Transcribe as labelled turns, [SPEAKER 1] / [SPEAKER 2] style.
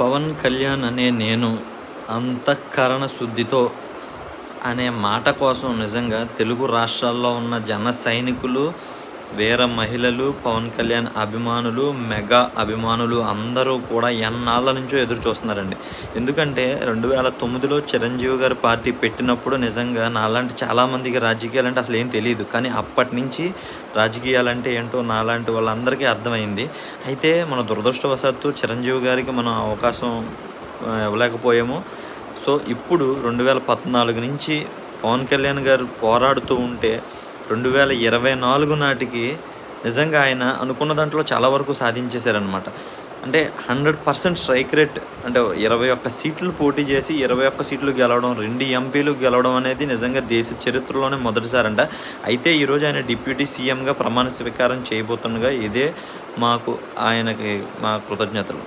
[SPEAKER 1] పవన్ కళ్యాణ్ అనే నేను అంతఃకరణ శుద్ధితో అనే మాట కోసం నిజంగా తెలుగు రాష్ట్రాల్లో ఉన్న జన సైనికులు వీర మహిళలు పవన్ కళ్యాణ్ అభిమానులు మెగా అభిమానులు అందరూ కూడా ఎన్నాళ్ళ నుంచో ఎదురు చూస్తున్నారండి. ఎందుకంటే రెండు వేల తొమ్మిదిలో చిరంజీవి గారి పార్టీ పెట్టినప్పుడు నిజంగా నాలాంటి చాలామందికి రాజకీయాలు అంటే అసలు ఏం తెలియదు కానీ అప్పటి నుంచి రాజకీయాలంటే ఏంటో నాలాంటి వాళ్ళందరికీ అర్థమైంది. అయితే మన దురదృష్టవశాత్తు చిరంజీవి గారికి మనం అవకాశం ఇవ్వలేకపోయాము. సో ఇప్పుడు రెండు వేల పద్నాలుగు నుంచి పవన్ కళ్యాణ్ గారు పోరాడుతూ ఉంటే రెండు వేల ఇరవై నాలుగు నాటికి నిజంగా ఆయన అనుకున్న దాంట్లో చాలా వరకు సాధించేశారనమాట అంటే హండ్రెడ్ పర్సెంట్ స్ట్రైక్ రేట్ అంటే ఇరవై ఒక్క సీట్లు పోటీ చేసి ఇరవై ఒక్క సీట్లు గెలవడం రెండు ఎంపీలు గెలవడం అనేది నిజంగా దేశ చరిత్రలోనే మొదటిసారంట. అయితే ఈరోజు ఆయన డిప్యూటీ సీఎంగా ప్రమాణ స్వీకారం చేయబోతుండగా ఇదే మాకు ఆయనకి మా కృతజ్ఞతలు.